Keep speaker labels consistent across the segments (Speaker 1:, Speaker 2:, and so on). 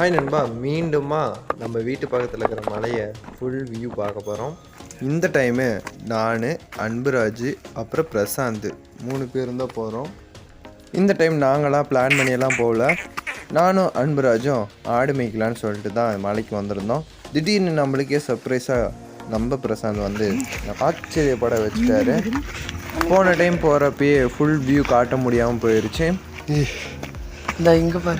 Speaker 1: Hi நண்பா. மீண்டுமா நம்ம வீட்டு பக்கத்தில் இருக்கிற மலையை ஃபுல் வியூ பார்க்க போகிறோம் இந்த டைமு நான் அன்புராஜ் அப்புறம் பிரசாந்த் மூணு பேரும் தான் போகிறோம் இந்த டைம் நாங்களாம் பிளான் பண்ணியெல்லாம் போகல. நானும் அன்புராஜும் ஆடு மேய்க்கலான்னு சொல்லிட்டு தான் மலைக்கு வந்திருந்தோம். திடீர்னு நம்மளுக்கே சர்ப்ரைஸாக நம்ம பிரசாந்த் வந்து ஆச்சரியப்பட வச்சுட்டாரு. போன டைம் போகிறப்பயே ஃபுல் வியூ காட்ட முடியாமல் போயிடுச்சு
Speaker 2: இந்த இங்க பாரு.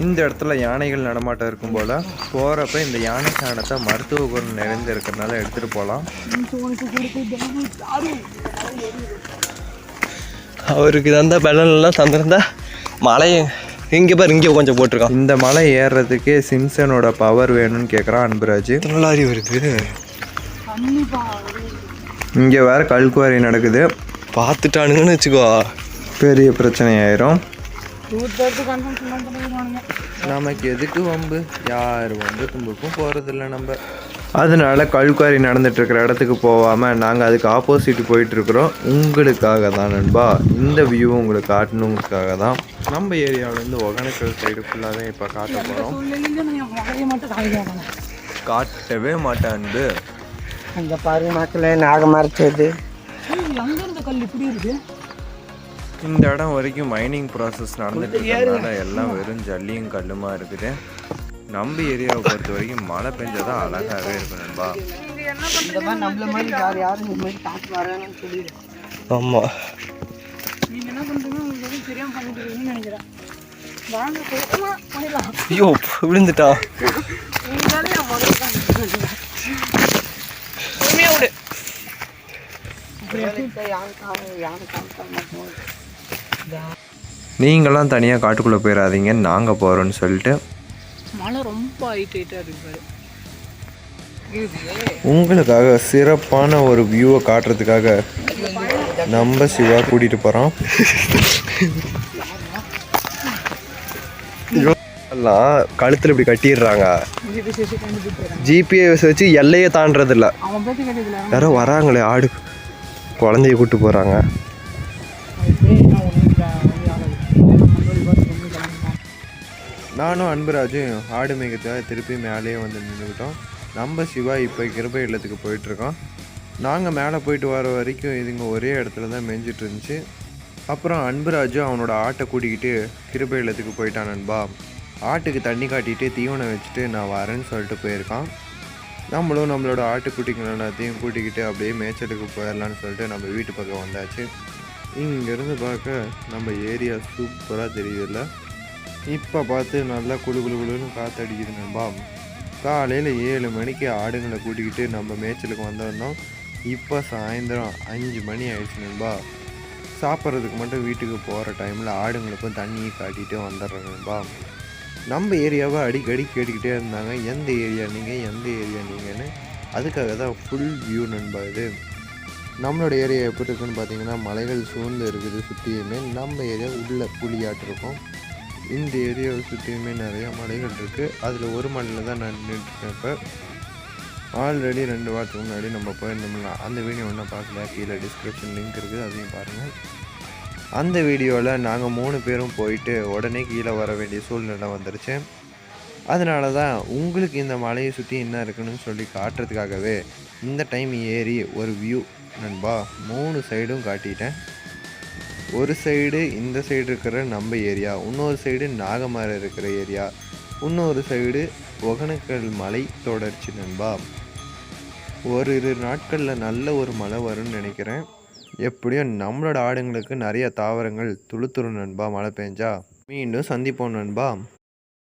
Speaker 1: இந்த இடத்துல யானைகள் நடமாட்டம் இருக்கும் போல போகிறப்ப இந்த யானை சாணத்தை மருத்துவ குணம் நிறைந்து இருக்கிறதுனால எடுத்துகிட்டு போகலாம்
Speaker 2: அவருக்கு தந்த பலன்லாம் தந்திருந்தா மலையை இங்கே பாரு இங்கே கொஞ்சம் போட்டிருக்கான்.
Speaker 1: இந்த மலை ஏறுறதுக்கே சிம்சனோட பவர் வேணும்னு கேட்குறான் அன்புராஜ்.
Speaker 2: தொள்ளாரி வருது.
Speaker 1: இங்கே வேற கல்குவாரி நடக்குது.
Speaker 2: பார்த்துட்டானுங்கன்னு வச்சுக்கோ.
Speaker 1: பெரிய பிரச்சனை ஆயிரும். நமக்கு எதுக்கு வம்பு? யார் வம்பு தும்புக்கும் போகிறதில்ல நம்ம. அதனால கல்குவாரி நடந்துட்டு இருக்கிற இடத்துக்கு போகாமல் நாங்கள் அதுக்கு ஆப்போசிட் போயிட்டு இருக்கிறோம். உங்களுக்காக தான் நண்பா. இந்த வியூ உங்களுக்கு காட்டணுங்கிறதுக்காக தான். நம்ம ஏரியாவிலேருந்து ஒகேனக்கல் சைடு ஃபுல்லாகவே இப்போ காட்ட போகிறோம் காட்டவே மாட்டேன் அன்பு.
Speaker 3: அங்கே பாருங்க மக்களே நாக மறைச்சது.
Speaker 1: இந்த இடம் வரைக்கும் மைனிங் ப்ராசஸ் நடந்துட்டு எல்லாம் வெறும் ஜல்லியும் கல்லுமா இருக்குது நம்ம ஏரியாவை பொறுத்த வரைக்கும் மழை பெஞ்சதான் அழகாகவே இருக்கும் நண்பா
Speaker 3: இந்த மாதிரி நம்மள மாதிரி யார் யாரும் இந்த மாதிரி காசு வராங்கன்னு சொல்லிடு
Speaker 2: ஆமாம் ஐயோ
Speaker 4: தான் விடு
Speaker 3: யானை
Speaker 1: நீங்களாம் தனியாக காட்டுக்குள்ளே போயிடாதீங்க நாங்கள் போகிறோன்னு சொல்லிட்டு.
Speaker 4: மழை ரொம்ப ஹைட் ஹைட்டா இருக்கு பாரு.
Speaker 1: உங்களுக்காக சிறப்பான ஒரு வியூவை காட்டுறதுக்காக நம்ம சிவா கூட்டிகிட்டு போகிறோம்
Speaker 2: எல்லாம் கழுத்தில் இப்படி கட்டிடுறாங்க. ஜிபிஎஸ் வச்சு எல்லையே
Speaker 4: கேட்டதுல
Speaker 2: யாரோ வராங்களே ஆடு குழந்தைய கூட்டு போகிறாங்க
Speaker 1: நானும் அன்புராஜும் ஆடு மேய்க்கிறதுக்காக திருப்பி மேலேயே வந்து நின்றுக்கிட்டோம். நம்ம சிவா இப்போ கிருபை இல்லத்துக்கு போயிட்டுருக்கோம் நாங்கள் மேலே போயிட்டு வர வரைக்கும் இதுங்க ஒரே இடத்துல தான் மேய்ஞ்சிட்டு இருந்துச்சு அப்புறம் அன்புராஜு அவனோட ஆட்டை கூட்டிக்கிட்டு கிருபை இல்லத்துக்கு போயிட்டான் நண்பா. ஆட்டுக்கு தண்ணி காட்டிட்டு தீவனம் வச்சுட்டு நான் வரேன்னு சொல்லிட்டு போயிருக்கான். நம்மளும் நம்மளோட ஆட்டுக்குட்டிகள் எல்லாத்தையும் கூட்டிக்கிட்டு அப்படியே மேய்ச்சலுக்கு போயிடலான்னு சொல்லிட்டு நம்ம வீட்டு பக்கம் வந்தாச்சு. இங்கேருந்து பார்க்க நம்ம ஏரியா சூப்பராக தெரியுதுல்ல. இப்போ பார்த்து நல்லா குளு குளு குழுன்னு காற்றடிக்குது நண்பா. காலையில் ஏழு மணிக்கு ஆடுங்களை கூட்டிக்கிட்டு நம்ம மேய்ச்சலுக்கு வந்திருந்தோம். இப்போ சாயந்தரம் அஞ்சு மணி ஆயிடுச்சு நண்பா. சாப்பிட்றதுக்கு மட்டும் வீட்டுக்கு போகிற டைமில் ஆடுங்களுக்கும் தண்ணியை காட்டிட்டு வந்துடுறோம் நண்பா. நம்ம ஏரியாவை அடிக்கடி கேட்டுக்கிட்டே இருந்தாங்க. எந்த ஏரியா நீங்கள் எந்த ஏரியா நீங்கன்னு. அதுக்காக தான் ஃபுல் வியூ நண்பா இது. நம்மளோட ஏரியா எப்படி இருக்குன்னு பார்த்தீங்கன்னா மலைகள் சூழ்ந்து இருக்குது சுற்றியுமே நம்ம ஏரியா உள்ள புளியாட்டு இருக்கும் இந்த ஏரியாவை சுற்றியுமே நிறையா மலைகள் இருக்குது. அதில் ஒரு மலையில் தான் நான் நின்றுட்டுருக்கேன் இப்போ ஆல்ரெடி ரெண்டு வாரத்துக்கு முன்னாடி நம்ம போயிருந்தோம்னா அந்த வீடியோ ஒன்றும் பார்க்கல. கீழே டிஸ்கிரிப்ஷன் லிங்க் இருக்குது அதையும் பாருங்கள். அந்த வீடியோவில் நாங்கள் மூணு பேரும் போயிட்டு உடனே கீழே வர வேண்டிய சூழ்நிலை வந்துருச்சு. அதனால தான் உங்களுக்கு இந்த மலையை சுற்றி என்ன இருக்குன்னு சொல்லி காட்டுறதுக்காகவே இந்த டைம் ஏறி ஒரு வியூ நண்பா மூணு சைடும் காட்டிட்டேன். ஒரு சைடு இந்த சைடு இருக்கிற நம்ம ஏரியா இன்னொரு சைடு நாகமரம் இருக்கிற ஏரியா இன்னொரு சைடு ஒகனக்கல் மலை தொடர்ச்சி நண்பா. ஒரு இரு நாட்களில் நல்ல ஒரு மழை வரும்னு நினைக்கிறேன். எப்படியோ நம்மளோட ஆடுங்களுக்கு நிறைய தாவரங்கள் துளுத்துரும் நண்பா மழை பெஞ்சா. மீண்டும் சந்திப்போம் நண்பா.